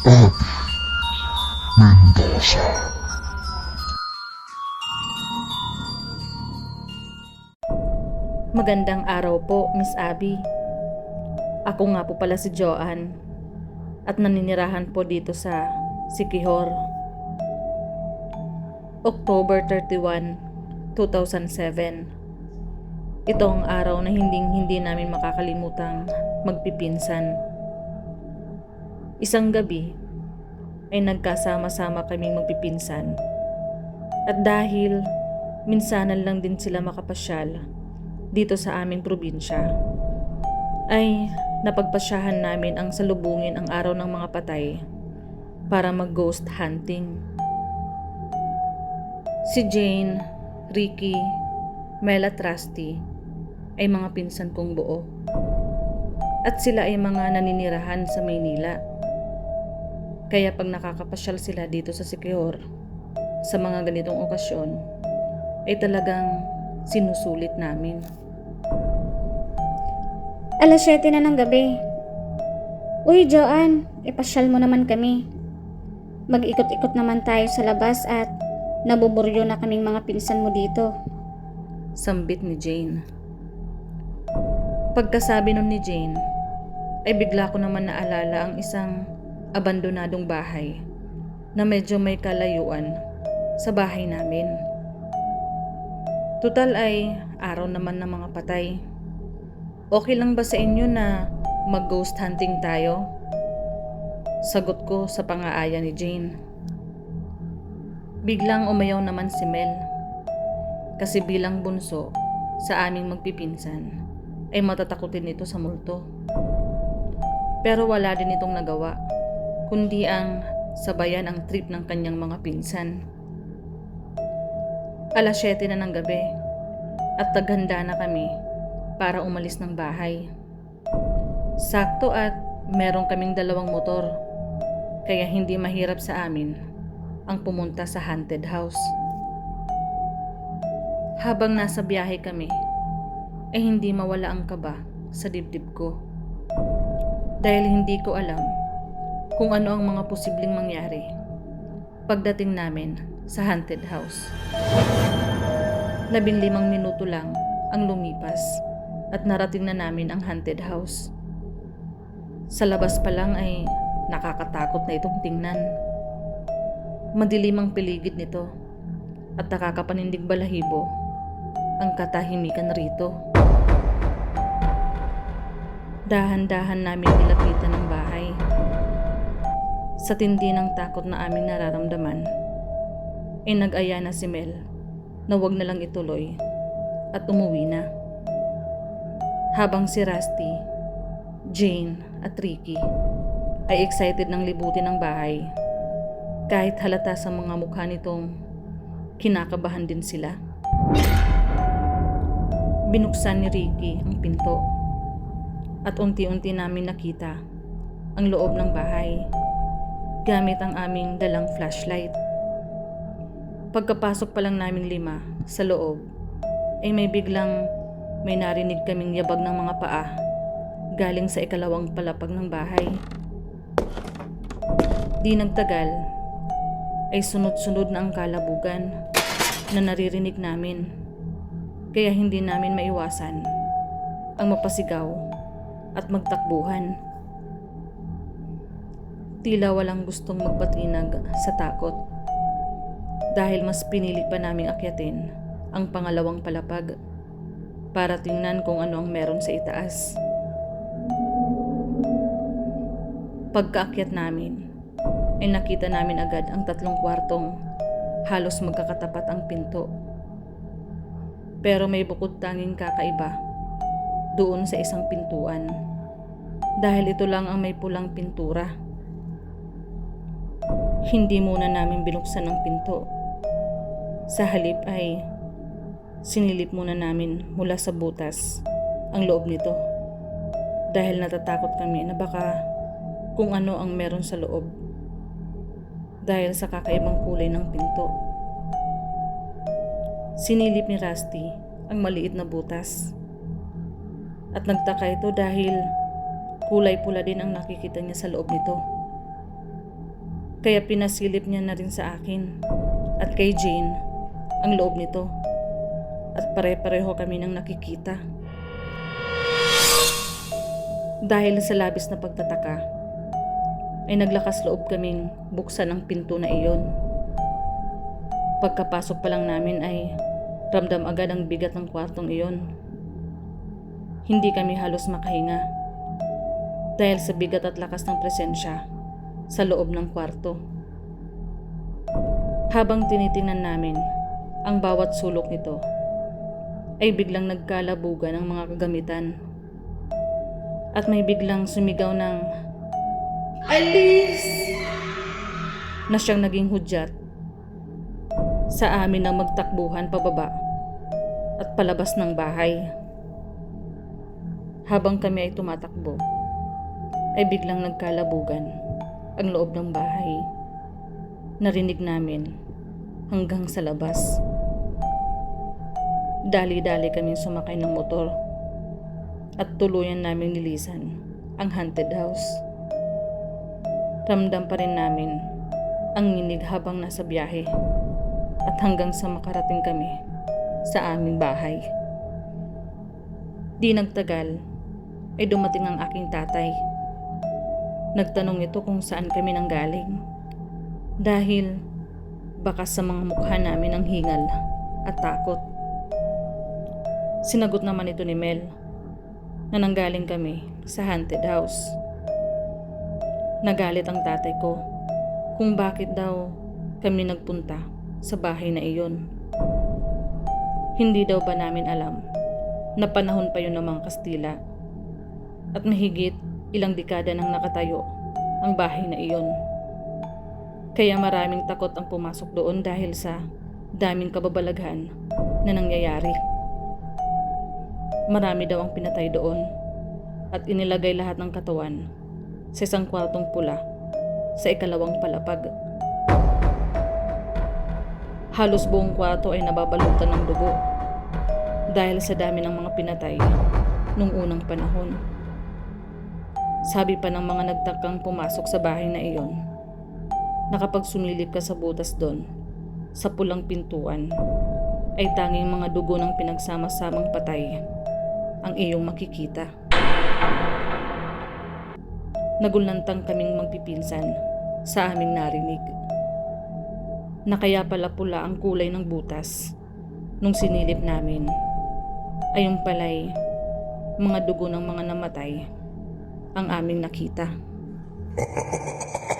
Abby Mendoza. Magandang araw po, Miss Abby. Ako nga po pala si Joanne at naninirahan po dito sa Sikihor. October 31, 2007. Ito ang araw na hinding hindi namin makakalimutang magpipinsan. Isang gabi ay nagkasama-sama kaming magpipinsan. At dahil minsanan lang din sila makapasyal dito sa aming probinsya, ay napagpasyahan namin ang salubungin ang araw ng mga patay para mag-ghost hunting. Si Jane, Ricky, Mel at Rusty ay mga pinsan kong buo. At sila ay mga naninirahan sa Maynila. Kaya pag nakakapasyal sila dito sa Siquijor, sa mga ganitong okasyon, ay talagang sinusulit namin. Alas 7 na ng gabi. Uy, Joanne, ipasyal mo naman kami. Mag-ikot-ikot naman tayo sa labas at nabuburyo na kaming mga pinsan mo dito. Sambit ni Jane. Pagkasabi nun ni Jane, ay bigla ko naman naalala ang isang abandonadong bahay na medyo may kalayuan sa bahay namin. Tutal ay araw naman ng mga patay. Okay lang ba sa inyo na mag-ghost hunting tayo? Sagot ko sa pangaaya ni Jane. Biglang umayaw naman si Mel. Kasi bilang bunso sa aming magpipinsan ay matatakutin ito sa multo. Pero wala din itong nagawa, kundi ang sabayan ang trip ng kanyang mga pinsan. Alas 7 na ng gabi at taghanda na kami para umalis ng bahay. Sakto at meron kaming dalawang motor kaya hindi mahirap sa amin ang pumunta sa haunted house. Habang nasa biyahe kami, ay hindi mawala ang kaba sa dibdib ko. Dahil hindi ko alam kung ano ang mga posibleng mangyari pagdating namin sa haunted house. Labing limang minuto lang ang lumipas at narating na namin ang haunted house. Sa labas pa lang ay nakakatakot na itong tingnan. Madilim ang piligid nito at nakakapanindig balahibo ang katahimikan rito. Dahan-dahan namin nilapitan ng bahay. Sa tindi ng takot na aming nararamdaman, ay nag-aya na si Mel na wag na lang ituloy at umuwi na. Habang si Rusty, Jane at Ricky ay excited ng libutin ang bahay kahit halata sa mga mukha nitong kinakabahan din sila. Binuksan ni Ricky ang pinto at unti-unti namin nakita ang loob ng bahay gamit ang aming dalang flashlight. Pagkapasok pa lang namin lima sa loob ay may biglang may narinig kaming yabag ng mga paa galing sa ikalawang palapag ng bahay. Di nagtagal ay sunod-sunod na ang kalabugan na naririnig namin kaya hindi namin maiwasan ang mapasigaw at magtakbuhan. Tila walang gustong magpatinag sa takot dahil mas pinili pa naming akyatin ang pangalawang palapag para tingnan kung ano ang meron sa itaas. Pagkaakyat namin, ay nakita namin agad ang tatlong kwartong halos magkakatapat ang pinto. Pero may bukod tanging kakaiba doon sa isang pintuan dahil ito lang ang may pulang pintura. Hindi muna namin binuksan ang pinto. Sa halip ay sinilip muna namin mula sa butas ang loob nito dahil natatakot kami na baka kung ano ang meron sa loob dahil sa kakaibang kulay ng pinto. Sinilip ni Rusty ang maliit na butas. At nagtaka ito dahil kulay pula din ang nakikita niya sa loob nito. Kaya pinasilip niya na rin sa akin at kay Jane ang loob nito. At pare-pareho kami nang nakikita. Dahil sa labis na pagtataka, ay naglakas loob kaming buksan ang pinto na iyon. Pagkapasok pa lang namin ay ramdam agad ang bigat ng kwartong iyon. Hindi kami halos makahinga dahil sa bigat at lakas ng presensya sa loob ng kwarto. Habang tinitingnan namin ang bawat sulok nito, ay biglang nagkalabugan ang mga kagamitan. At may biglang sumigaw ng Alis! Na siyang naging hudyat sa amin ang magtakbuhan pababa at palabas ng bahay. Habang kami ay tumatakbo, ay biglang nagkalabugan ang loob ng bahay. Narinig namin hanggang sa labas. Dali-dali kami sumakay ng motor at tuluyan naming nilisan ang haunted house. Ramdam pa rin namin ang nginig habang nasa biyahe at hanggang sa makarating kami sa aming bahay. Di nagtagal ay dumating ang aking tatay. Nagtanong ito kung saan kami nanggaling. Dahil baka sa mga mukha namin ang hingal at takot. Sinagot naman ito ni Mel na nanggaling kami sa haunted house. Nagalit ang tatay ko kung bakit daw kami nagpunta sa bahay na iyon. Hindi daw ba namin alam na panahon pa yun ng mga Kastila at mahigit ilang dekada nang nakatayo ang bahay na iyon. Kaya maraming takot ang pumasok doon dahil sa daming kababalaghan na nangyayari. Marami daw ang pinatay doon at inilagay lahat ng katawan sa isang kwartong pula sa ikalawang palapag. Halos buong kwarto ay nababalutan ng dugo dahil sa dami ng mga pinatay nung unang panahon. Sabi pa ng mga nagtakang pumasok sa bahay na iyon, na kapag sumilip ka sa butas doon, sa pulang pintuan, ay tanging mga dugo ng pinagsama-samang patay ang iyong makikita. Nagulantang kaming magpipinsan sa aming narinig. Na kaya pala pula ang kulay ng butas nung sinilip namin ay yung palay mga dugo ng mga namatay ang aming nakita.